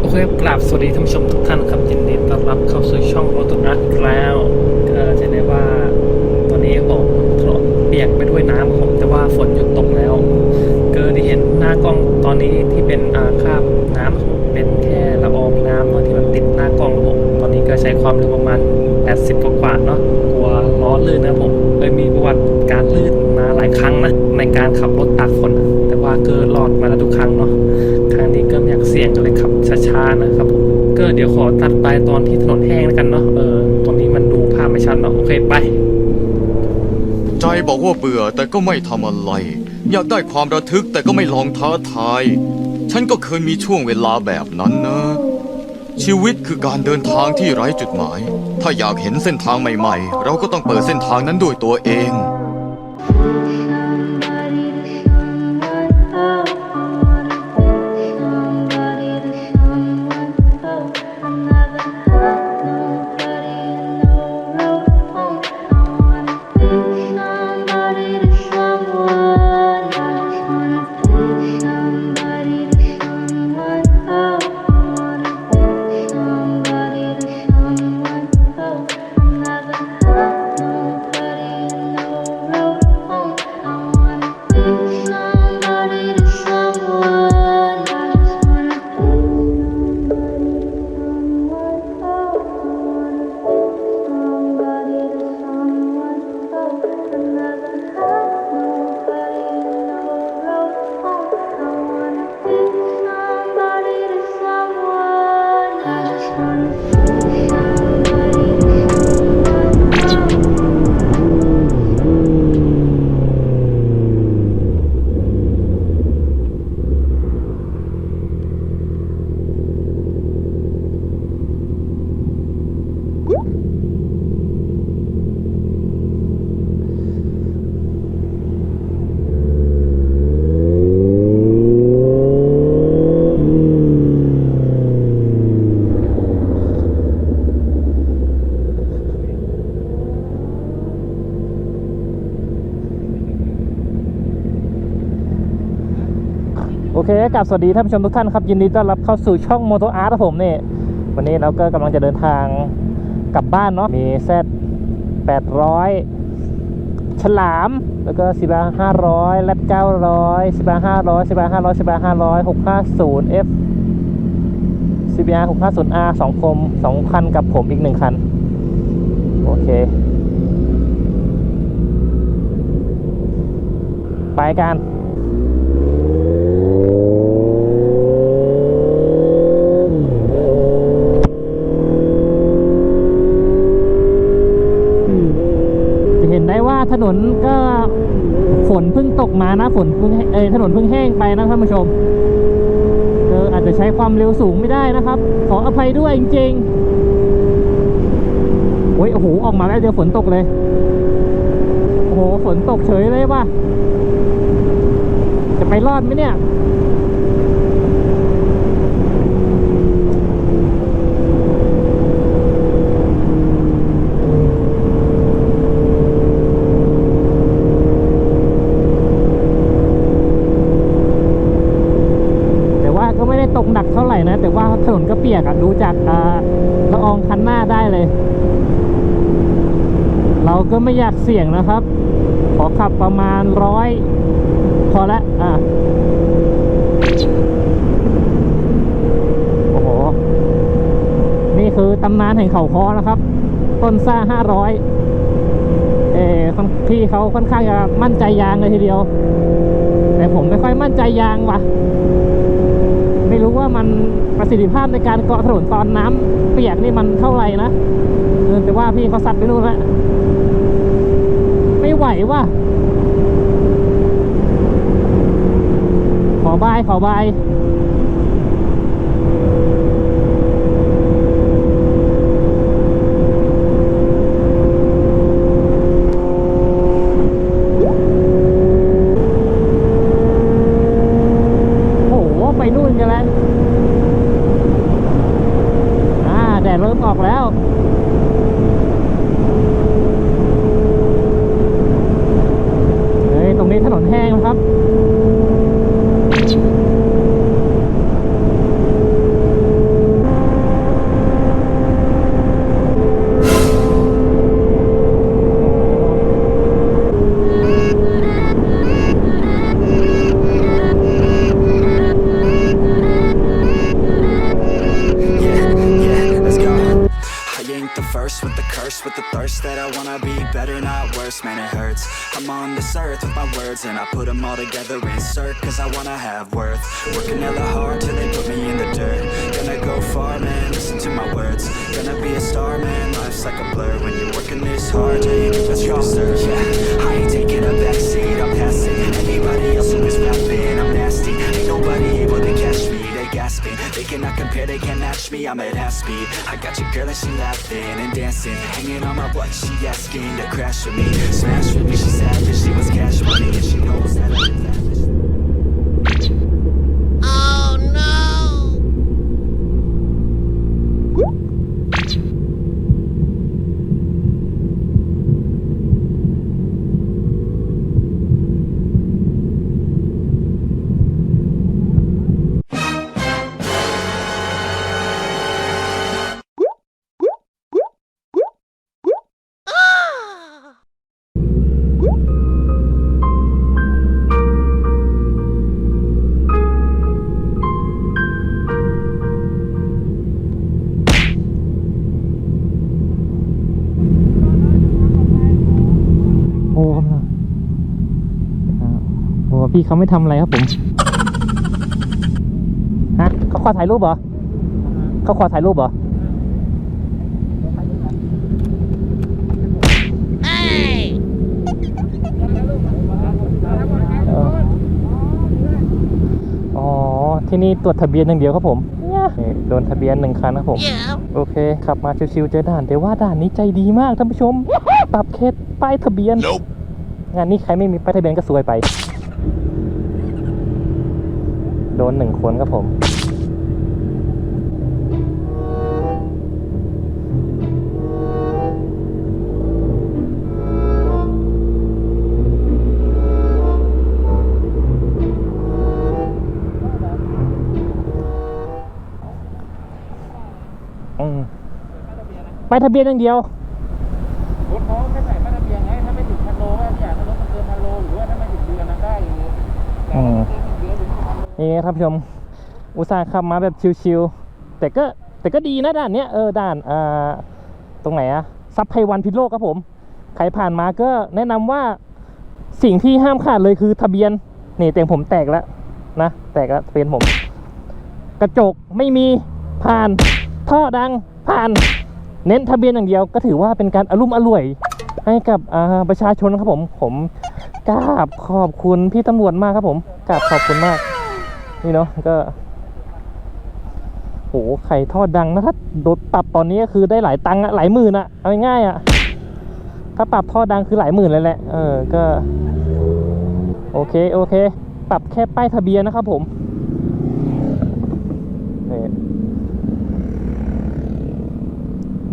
โอเคกราบสวัสดีท่านผู้ชมทุกท่านครับยินดีต้อนรับเข้าสู่ช่องโอตุนักอีกแล้วก็จะได้ว่าตอนนี้ผมถนนเปียกไปด้วยน้ำผมแต่ว่าฝนหยุดตกแล้วเก็ได้เห็นหน้ากล้องตอนนี้ที่เป็นอาคราบน้ำผมเป็นแค่ละอองน้ำเนาะที่มันติดหน้ากล้องผมตอนนี้ก็ใช้ความเร็วประมาณ 80 กว่าเนาะกลัวล้อลื่นนะผมเคยมีประวัติการลื่นมาหลายครั้งนะในการขับรถตากฝน นะแต่ว่าก็รอดมาแล้วทุกครั้งเนาะครั้งนี้ก็ไม่อยากเสี่ยงก็เลยขับช้าๆนะครับผมก็เดี๋ยวขอตัดไปตอนที่ถนนแห้งแล้วกันเนาะเออตอนนี้มันดูภาพไม่ชัดเนาะโอเคไป ใจบอกว่าเบื่อแต่ก็ไม่ทำอะไร อยากได้ความระทึกแต่ก็ไม่ลองท้าทาย ฉันก็เคยมีช่วงเวลาแบบนั้นนะ ชีวิตคือการเดินทางที่ไร้จุดหมาย ถ้าอยากเห็นเส้นทางใหม่ ๆ เราก็ต้องเปิดเส้นทางนั้นด้วยตัวเอง โอเคกลับสวัสดีท่านผู้ชมทุกท่านครับ ยินดีต้อนรับเข้าสู่ช่องโมโตอาร์ตผมนี่วันนี้เราก็กำลังจะเดินทางกลับบ้านเนาะมีแซด800ฉลาม แล้วก็สิบาห้าร้อยแรดเก้าร้อยสิบาห้าร้อยสิบาห้าร้อยสิบาห้าร้อยหกห้าศูนย์ F CBR 650 R สองคมสองคันกับผมอีกหนึ่งคัน โอเค ไปกัน จะเห็นได้ว่า ถนนก็ฝนเพิ่งตกมานะฝนเพิ่งเอถนนเพิ่งแห้งไปนะท่านผู้ชมเอออาจจะใช้ความเร็วสูงไม่ได้นะครับ ขออภัยด้วยจริงๆโอ้ยโอ้โหออกมาแล้วเดี๋ยวฝนตกเลยโอ้โหฝนตกเฉยเลยว่ะจะไปรอดไหมเนี่ย แต่ว่าก็ไม่ได้ตกหนักเท่าไหร่นะ แต่ว่าถนนก็เปียกอะดูจากละอองคันหน้าได้เลย เราก็ไม่อยากเสี่ยงนะครับ ขอขับประมาณร้อยพอละอะโอ้โห นี่คือตำนานแห่งเขาคอนะครับ ต้นซ่าห้าร้อยเออค่อนพี่เขาค่อนข้างจะมั่นใจยางเลยทีเดียว แต่ผมไม่ค่อยมั่นใจยางว่ะ ไม่รู้ว่ามัน ประสิทธิภาพในการเกาะถนนตอนน้ำเปียกนี่มันเท่าไหร่นะเออแต่ว่าพี่เขาซัดไปนู่นแล้วไม่ไหวว่ะขอบายขอบาย better, not worse, man, it hurts. I'm on this earth with my words, and I put them all together, insert, cause I wanna have worth. Working hella hard till they put me in the dirt. Gonna go far, man, listen to my words. Gonna be a star, man, life's like a blur. When you're working this hard, yeah, you get what you deserve. Yeah, I ain't taking a backseat, I'm passing. Anybody else who is rapping, they gasping. They cannot compare, they can't match me, I'm at half speed. I got your girl and she laughing and dancing. Hanging on my butt, she asking to crash with me. Smash with me, she savage, she was cash money, and she knows that I'm พี่เขาไม่ทำอะไรครับผมฮะเขาขอถ่ายรูปเหรอเขาขอถ่ายรูปเหรอเอออ๋อที่นี่ตรวจทะเบียนอย่างเดียวครับผมนี่โดนทะเบียนหนึ่งคันครับผม โอเคขับมาชิวๆเจอด่านแต่ว่าด่านนี้ใจดีมากท่านผู้ชม ปรับเคสป้ายทะเบียน งานนี้ใครไม่มีป้ายทะเบียนก็ซวยไป โดนหนึ่งคนครับผมอืมไปทะเบียนอย่างเดียว นี่ครับผู้ชมอุตส่าห์ขับมาแบบชิวๆแต่ก็แต่ก็ดีนะด่านเนี้ยเออด่านอ่าตรงไหนอะซับไพวันพิโลกครับผมใครผ่านมาก็แนะนำว่าสิ่งที่ห้ามขาดเลยคือทะเบียนนี่เตียงผมแตกแล้วนะแตกแล้วทะเบียนผม กระจกไม่มีผ่านท่อดังผ่าน เน้นทะเบียนอย่างเดียวก็ถือว่าเป็นการอารมุ่มอร่วยให้กับประชาชนครับผม ผมกราบขอบคุณพี่ตำรวจมากครับผมกราบขอบคุณมาก นี่เนาะก็โหไข่ทอดดังนะถ้าโดนปรับตอนนี้ก็คือได้หลายตังค์อะหลายหมื่นอะเอาง่ายอะถ้าปรับทอดดังคือหลายหมื่นเลยแหละเออก็ โอเคโอเค ปรับแค่ป้ายทะเบียนนะครับผม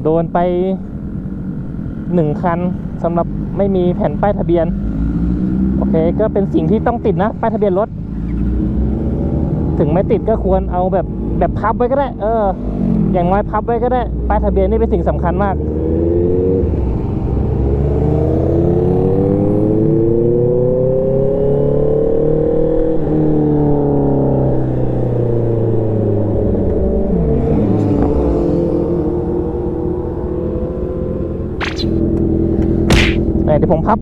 โดนไปหนึ่งคันสำหรับไม่มีแผ่นป้ายทะเบียน โอเค ก็เป็นสิ่งที่ต้องติดนะ ป้ายทะเบียนรถ ถึงไม่ติดก็ควรเอาแบบแบบพับไว้ก็ได้ เออ อย่างน้อยพับไว้ก็ได้ ป้ายทะเบียนนี่เป็นสิ่งสำคัญมากเดี๋ยวผมพับ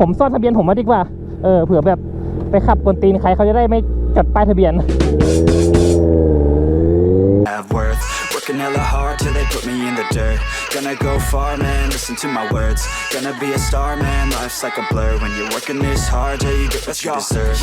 ผมซ่อนทะเบียนผมมาดีกว่า เออ เผื่อแบบไปขับกวนตีนใครเขาจะได้ไม่ จดป้ายทะเบียน have worth. Working hella hard till they put me in the dirt. Gonna go far, man, listen to my words. Gonna be a star, man, life's like a blur. When you're working this hard, yeah, you get what you deserve.